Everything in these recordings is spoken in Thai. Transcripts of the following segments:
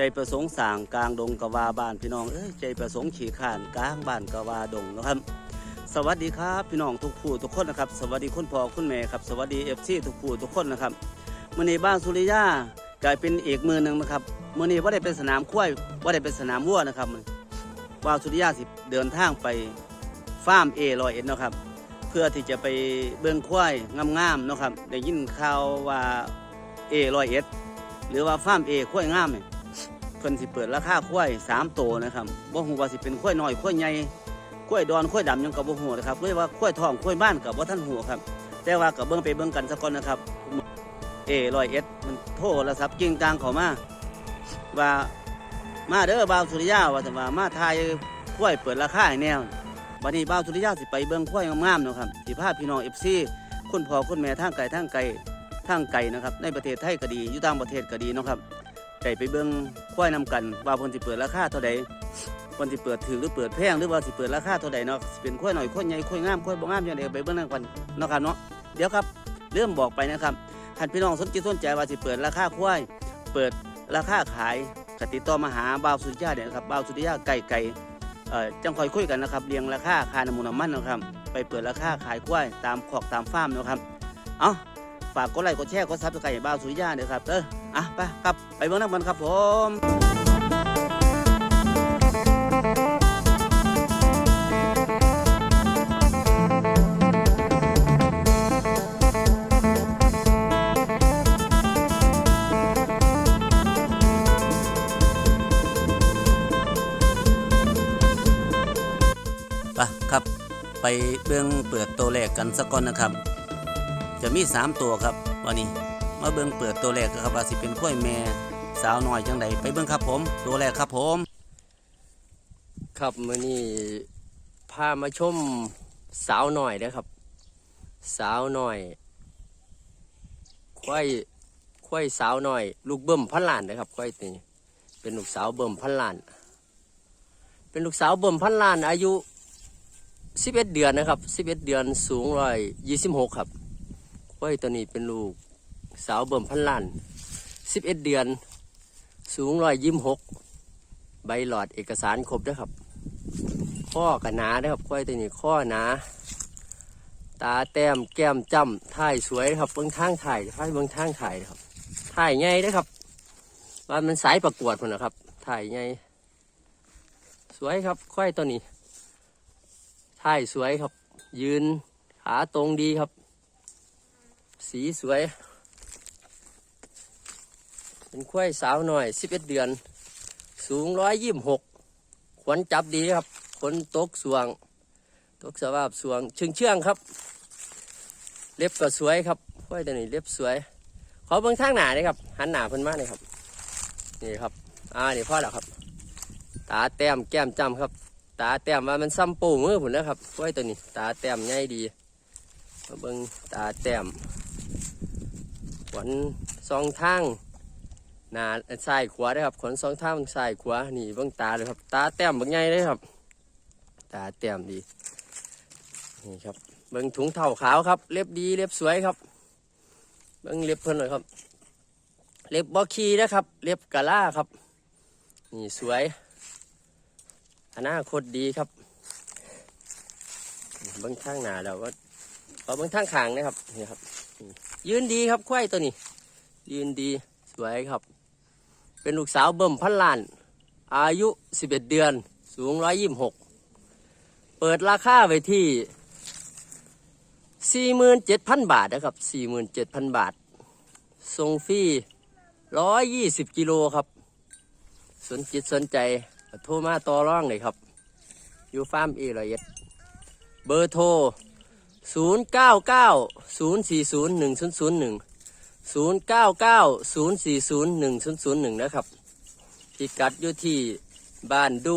ใจประสงค์สางกลางดงกวาบ้านพี่น้องเอ้ยใจประสงค์ขี่ข้านกลางบ้านกวาดงนะครับสวัสดีครับพี่น้องทุกผู้ทุกคนนะครับสวัสดีคุณพ่อคุณแม่ครับสวัสดีเอฟซีทุกผู้ทุกคนนะครับมื่อนี้บ้านสุริยากลายเป็นเอกมือหนึ่งนะครับมื่อนี้ว่าได้เป็นสนามควายว่าได้เป็นสนามวัวนะครับบ้าสุริยาสิเดินทางไปฟาร์มเอรอยเอ็ดนะครับ เพื่อที่จะไปเบื้องควายงามๆนะครับได้ยินข่าวว่าเอรอยเอ็ดหรือว่าฟาร์มเอควายงามเนี่ย เพิ่นสิเปิดราคาควยสามโตนะครับบ่ฮู้ว่าสิเป็นควยน้อยควยใหญ่ควยดอนควยดำยังกับบ่ฮู้นะครับเลยว่าควยทองควยบ้านกับบ่ทันฮู้ครับ แต่ว่ากับเบิ่งไปเบิ่งกันสักก่อนนะครับเอรอยเอ็ดมันโทรศัพท์จริงจังเข้ามาว่ามาเด้อบ่าวสุริยาว่าแต่ว่ามาทายควยเปิดราคาให้แนววันนี้บ้าวสุริยาสิไปเบิ่งควยงามๆเนาะครับสิพาพี่น้องเอฟซีคุณพ่อคุณแม่ทางไกลทางไกลทางไกลนะครับ ในประเทศไทยก็ดีอยู่ต่างประเทศก็ดีเนาะครับ ได้ไปเบิ่งควายนำกัน ว่าเพิ่นสิเปิดราคาเท่าใดเพิ่นสิเปิดถือหรือเปิดแพงหรือว่าสิเปิดราคาเท่าใดเนาะสิเป็นควายหน่อยควายใหญ่ควายงามควายบ่งามอย่างใดก็ไปเบิ่งนำกันเนาะครับเนาะเดี๋ยวครับเริ่มบอกไปนะครับท่านพี่น้องสนใจสนใจว่าสิเปิดราคาควายเปิดราคาขายก็ติดต่อมาหาบ่าวสุริยาเนี่ยนะครับบ่าวสุริยาไก่ไก่เอ่อจังคอยคุยกันนะครับเรียงราคาคาน้ำมูลน้ำมันนะครับไปเปิดราคาขายกล้วยตามขอกตามฟาร์มนะครับ เอ้าฝากกดไลค์กดแชร์กดซับสไครต์บ้าวสุริยาเด้อครับเอออะไปครับ ไปเบิ่งน้ำมันครับผมไปครับ ไปเบื้องเปิดตัวแรกกันสักก่อนนะครับ จะมีสามตัวครับวันนี้ มาเบื้องเปิดตัวแรกครับว่าสิเป็นข้อยแม่สาวน้อยจังใดไปเบื้องครับผม ตัวแรกครับผม ครับมื่อนี้พามาชมสาวหน่อยนะครับ สาวหน่อยควายควายสาวหน่อย ลูกเบิ่มพันล้านนะครับควายตัวนี้เป็นลูกสาวเบิ่มพันล้าน เป็นลูกสาวเบิ่มพันล้าน อายุสิบเอ็ดเดือนนะครับสิบเอ็ดเดือนสูงร้อยยี่สิบหกครับควายตัวนี้เป็นลูก สาวเบิ่มพันล้านสิบเอ็ดเดือน สูงร้อยยี่สิบหกใบหลอดเอกสารครบนะครับ ข้อกันหนาเด้อครับควายตัวนี้ข้อหนา ตาแต้มแก้มจ้ำถ่ายสวยครับเบื้องทางถ่ายถ่ายเบื้องทางถ่ายนะครับถ่ายไงได้อครับว่ามันสายประกวดคนนะครับ ถ่ายไงสวยครับควายตัวนี้ถ่ายสวยครับ ยืนขาตรงดีครับ สีสวย เป็นควายสาวหน่อยสิบเอ็ดเดือน สูงร้อยยี่สิบหกขนจับดีครับขนตกสวง ตกสภาพสวงเชื่องเชื่องครับ เล็บก็สวยครับค่อยตัวนี้เล็บสวย ขอเบิ่งทางหน้าเลยครับ หันหน้าเพิ่นมาเลยครับ นี่ครับ อ่านี่พ่อแล้วครับ ตาแต้มแก้มจำครับ ตาแต้มว่ามันซ้ำปูมือผุนะครับค่อยตัวนี้ ตาแต้มใหญ่ดีมาเบิ่งตาแต้มขนสองทาง หน้าซ้ายขวาได้ครับขนสองท่างซ้ายขวานี่เบิ่งตาเลยครับ ตาแต้มเบิ่งใหญ่เลยครับ ตาแต้มดีนี่ครับเบิ่งถุงเท้าขาวครับ เล็บดีเล็บสวยครับ เบิ่งเล็บเพิ่นหน่อยครับ เล็บบ่คีนะครับ เล็บกะล่าครับ นี่สวยอนาคตดีครับเบิ่งทางหน้าแล้วก็ขอเบิ่งทางขางนะครับนี่ครับยืนดีครับควายตัวนี้ ยืนดีสวยครับ เป็นลูกสาวเบิ่มพันล้าน อายุ 11 เดือน สูง 126 เปิดราคาไว้ที่ 47,000 บาทนะครับ 47,000 บาทส่งฟรี120 กิโลครับ สนจิตสนใจโทรมาต่อร่องเลยครับ อยู่ฟาร์มเอรอยเอ็ดเบอร์โทร 0 9 9 0 4 0 1 0 0 1 นะครับพิกัดอยู่ที่บ้านดู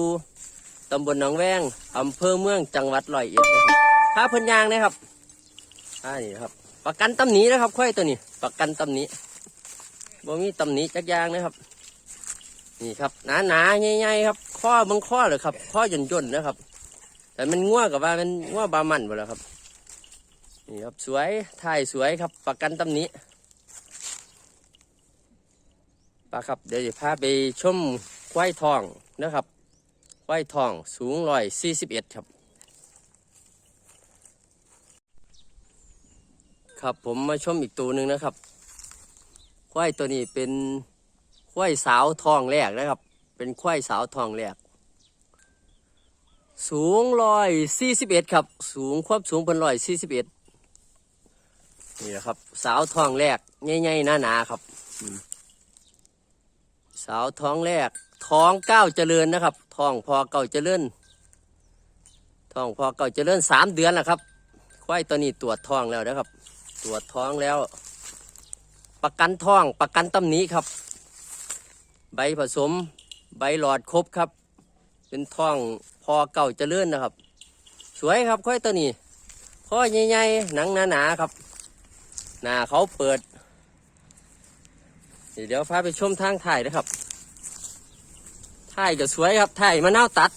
ตำบลหนองแวงอำเภอเมืองจังหวัดร้อยเอ็ดนะครับค่าพิ่นยางนะครับอ่านี่ครับ ประกันตำหนีนะครับค่อยตัวนี้ ประกันตำหนีบ่มีตำหนีจักยางนะครับ นี่ครับหนาหนาๆใหญ่ๆครับ ข้อบังข้อเลยครับ ข้อย่นย่นๆนะครับ แต่มันง่วกับว่ามันง่วบามันหมดแล้วครับ นี่ครับสวยถ่ายสวยครับ ประกันตำหนิ ปลาครับเดี๋ยวจะพาไปชมควายทองนะครับควายทองสูงร้อยสี่สิบเอ็ดครับ ครับผมมาชมอีกตัวหนึ่งนะครับควายตัวนี้เป็นควายสาวทองแรกนะครับ เป็นควายสาวทองแรก สูงร้อยสี่สิบเอ็ดครับ สูงความสูงเป็นร้อยสี่สิบเอ็ดนี่แหละครับ สาวทองแรกใหญ่ๆหนาๆครับอืม สาวท้องแรก ท้องเก้าเจริญนะครับ ท้องพอเก้าเจริญ ท้องพอเก้าเจริญสามเดือนแล้วครับ ควายตัวนี้ตรวจท้องแล้วนะครับ ตรวจท้องแล้ว ประกันท้องประกันตำหนี้ครับ ใบผสม ใบหลอดครบครับ เป็นท้องพอเก่าเจริญนะครับ สวยครับควายตัวนี้ข้อใหญ่ๆหนังหนาๆครับ หน้าเขาเปิด เดี๋ยวพาไปชมทางถ่ายนะครับถ่ายก็สวยครับถ่ายมะนาวตัด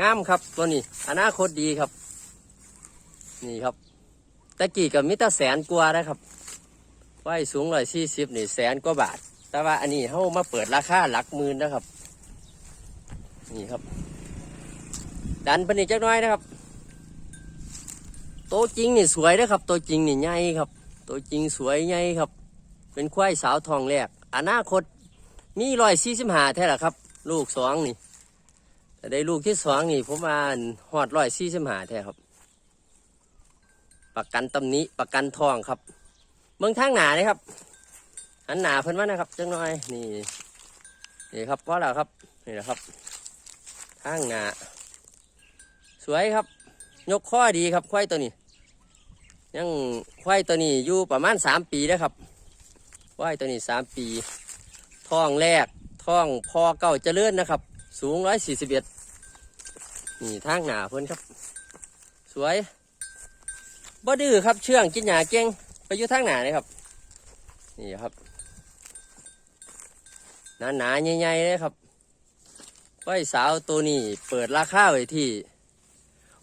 งามครับ ตัวนี้ อนาคตดีครับ นี่ครับตะกี้กับมิตรแสนกว่านะครับไว้สูงร้อยสี่สิบนี่แสนกว่าบาท แต่ว่าอันนี้เขามาเปิดราคาหลักหมื่นนะครับ นี่ครับ ดันไปนี่จักน้อยนะครับ โตจริงนี่สวยนะครับตัวจริงนี่ใหญ่ครับตัวจริงสวยใหญ่ครับ เป็นควายสาวทองแรก อนาคตมีร้อยสี่สิบห้าแท้ละครับ ลูกสองนี่แต่ได้ลูกที่สองนี่ผมว่าหอดร้อยสี่สิบห้าแท้ครับ ประกันตำนี้ประกันทองครับเมืองทางหนาเลยครับหันหนาเพิ่นว่านะครับจังหน่อยนี่นี่ครับเพราะแล้วครับนี่นะครับทางหนาสวยครับ ยกข้อดีครับควายตัวนี้ ยังควายตัวนี้อยู่ประมาณสามปีนะครับ ควายตัวนี้สามปีท้องแรกท้องพอเก่าเจริญนะครับ สูงร้อยสี่สิบเอ็ดนี่ทางหนาเพิ่นครับ สวยบ่ดื้อครับเชื่องกินหญ้าเก่งไปอยู่ทางหนาเลยครับ นี่ครับหนาหนาใหญ่ๆเลยครับไว้สาวตัวนี้เปิดราคาไว้ที่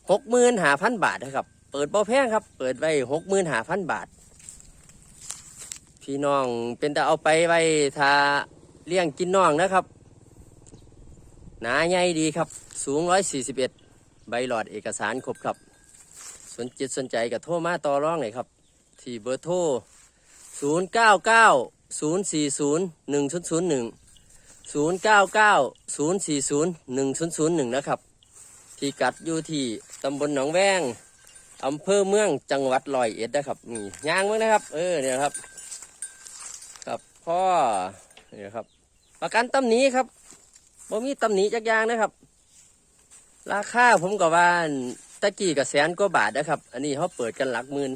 หกหมื่นหาพันบาทนะครับ เปิดบ่แพงครับ เปิดไว้หกหมื่นหาพันบาท พี่น้องเป็นแต่เอาไปไว้ทาเลี้ยงกินน้องนะครับ หนาใหญ่ดีครับ สูงร้อยสี่สิบเอ็ดใบหลอดเอกสารครบครับ สนจิตสนใจกับโทรมาต่อร้องเลยครับ ที่เบอร์โทร 0 9 9 0 4 0 1 0 0 1 0 9 9 0 4 0 1 0 0 1 นะครับ ที่กัดอยู่ที่ตำบลหนองแวงอำเภอเมืองจังหวัดร้อยเอ็ดนะครับนี่ย่างมืองนะครับ เออเนี่ยครับ ครับพ่อเนี่ยครับ ประกันตำหนี้ครับบ่มีตำหนี้จักอย่างนะครับ ราคาผมก็ว่าตะกี้กับแสนกว่าบาทนะครับ อันนี้เขาเปิดกันหลักหมื่น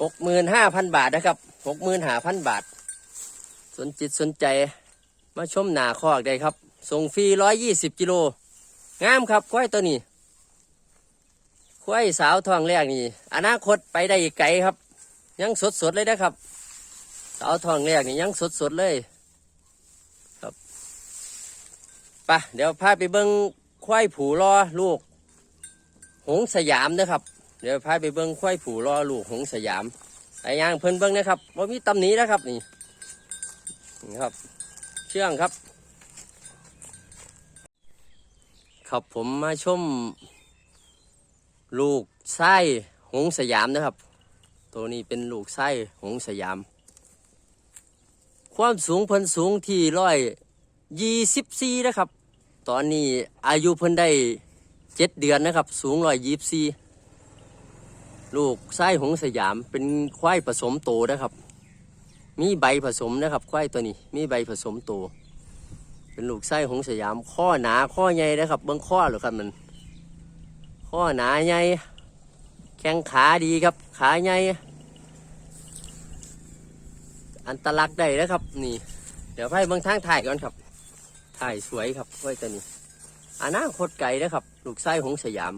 หกหมื่นห้าพันบาทนะครับหกหมื่นห้าพันบาท สนจิตสนใจมาชมหนาคอกได้ครับ ส่งฟรีร้อยยี่สิบกิโลงามครับควายตัวนี้ควายสาวทองแรกนี่ อนาคตไปได้อีกไกลครับ ยังสดสดๆเลยนะครับ สาวทองแรกนี่ยังสดสดๆเลย ครับไปะเดี๋ยวพาไปเบิ้งควายผูรอลูก หงสยามนะครับ เดี๋ยวพาไปเบิ้งควายผูรอลูกหงสยามไอ้ย่างเพิ่นเบิ้งนะครับว่ามีตำหนี้นะครับนี่นี่ครับ เชื่องครับ ครับผมมาชม ลูกไส้หงสยามนะครับ ตัวนี้เป็นลูกไส้หงสยาม ความสูงเพิ่นสูงที่ร้อยยี่สิบสี่นะครับ ตอนนี้อายุเพิ่นได้เจ็ดเดือนนะครับ สูงร้อยยี่สิบสี่ลูกไส้หงสยามเป็นควายผสมโตนะครับ มีใบผสมนะครับ ควายตัวนี้ มีใบผสมโต เป็นลูกไส้หงสยาม ข้อหนาข้อใหญ่นะครับ เบื้องข้อหรือครับมันข้อหนาใหญ่แข้งขาดีครับ ขาใหญ่ อันตลักษณ์ได้นะครับ นี่ เดี๋ยวให้เบื้องทางถ่ายก่อนครับ ถ่ายสวยครับควายตัวนี้อนาคตไก่นะครับ ลูกไส้ของสยาม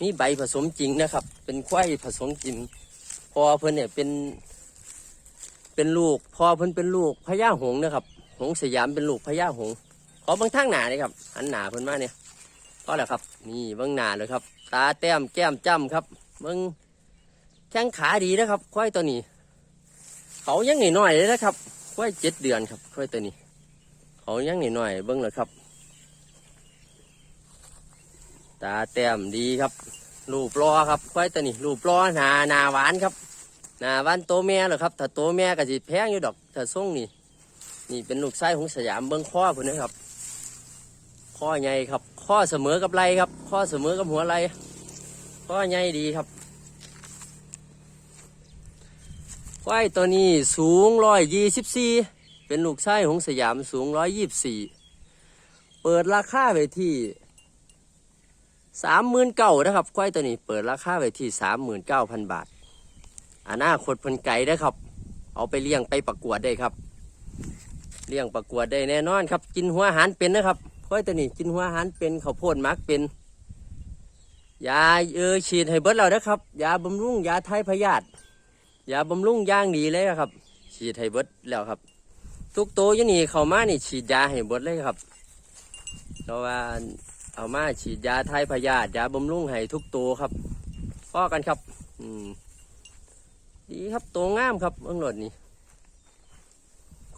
นี่ใบผสมจริงนะครับ เป็นควายผสมจริง พอเพิ่นเนี่ยเป็น เป็นลูก พอเพิ่นเป็นลูกพญาหงนะครับ หงส์สยามเป็นลูกพญาหง ขอบางทางหนาเลยครับหันหนาเพิ่นมาเนี่ยก็แหละครับ นี่เบางหนาเลยครับ ตาแต้มแก้มจ้ำครับเบางแข้งขาดีนะครับ ควายตัวนี้ เขายังหน่อยๆเลยนะครับควายเจ็ดเดือนครับควายตัวนี้ เขายังนิดหน่อยๆเบิ้งเลยครับ ตาแต้มดีครับรูปรอครับควายตัวนี้รูปรอหนาหนาหวานครับหนาหวานโตแม่เหรอครับ ถ้าโตแม่ก็สิแพงอยู่ดอกถ้าส่งนี่ นี่เป็นลูกไส้ของสยามเบิ้งข้อพุ่นนะครับข้อใหญ่ครับ ข้อเสมอกับไรครับ ข้อเสมอกับหัวไรข้อใหญ่ดีครับ ควายตัวนี้สูงร้อยยี่สิบสี่เป็นลูกไส้ของสยามสูงร้อยยี่สิบสี่เปิดราคาไปที่สามหมื่นเก้านะครับควายตัวนี้เปิดราคาไปที่สามหมื่นเก้าพันบาทอนาคตพันไก่ได้อครับ เอาไปเลี้ยงไปประกวดได้ครับเลี้ยงประกวดได้แน่นอนครับ กินหัวอาหารเป็นนะครับควายตัวนี้กินหัวอาหารเป็นข้าวโพดมักเป็นยาเออฉีดให้เบิดเรานะครับ ยาบำรุงยาไทยพยาธิ ยาบำรุงย่างดีเลยครับ ฉีดให้เบิดแล้วครับ ทุกตัวยู่นี่เข้ามานี่ฉีดยาให้เบิดเลยครับเพราะว่าเอามาฉีดยาไทยพยาธิยาบำรุงให้ทุกตัวครับพ่อกันครับ อืมดีครับตัวงามครับเอื้องหลดนี่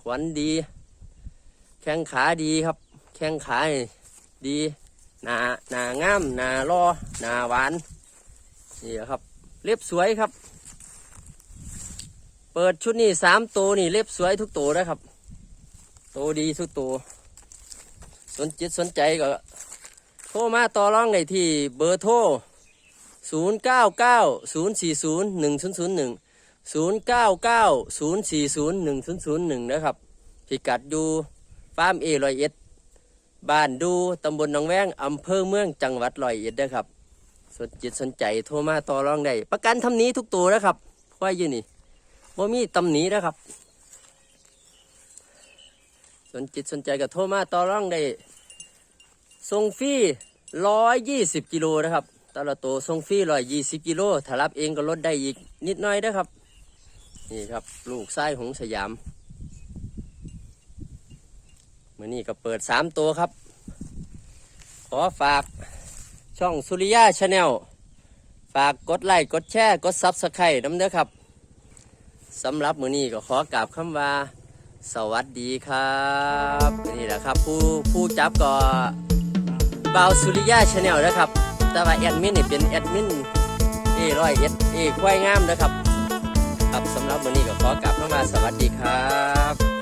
ขวัญดี แข้งขาดีครับ แข้งขาดีหนาหนางามหนารอหนาหวานนี่ครับ เล็บสวยครับ เปิดชุดนี้สามตัวนี่เล็บสวยทุกตัวนะครับโตวดีทุกตัวสนจิตสนใจก็โทรมาต่อรองได้ที่เบอร์โทร0 9 9 0 4 0 1 0 0 1 0 9 9 0 4 0 1 0 0 1 นะครับ พิกัดอยู่ฟาร์มเอรอยเอ็ดบ้านดูตำบลหนองแวงอำเภอเมืองจังหวัดรอยเอ็ดนะครับ สนจิตสนใจโทรมาต่อรองได้ประกันทำนี้ทุกตัวนะครับควายยืนนี่ บ่มีตำหนินะครับ สนจิตสนใจก็โทรมาต่อร่องได้ส่งฟรีร้อยยี่สิบกิโลนะครับตละตัวส่งฟรีร้อยยี่สิบกิโลถ้ารับเองก็ลดได้อีกนิดหน้อยนะครับ นี่ครับ ลูกไส้ของสยามเมื่อนี้ก็เปิดสามตัวครับ ขอฝากช่องสุริยาชาแนลฝากกดไลค์กดแชร์ กดซับสไครต์น้ำเด้อครับ สำหรับมือนี้ก็ขอกราบคำว่า สวัสดีครับ นี่แหละครับผู้ผู้จับก็บาวสุริยาชาแนลนะครับ แต่ว่าแอดมินนี่เป็นแอดมินเอร้อยเอ็ดเอควายงามนะครับ ครับสำหรับมือนี้ก็ขอกราบคำว่าสวัสดีครับ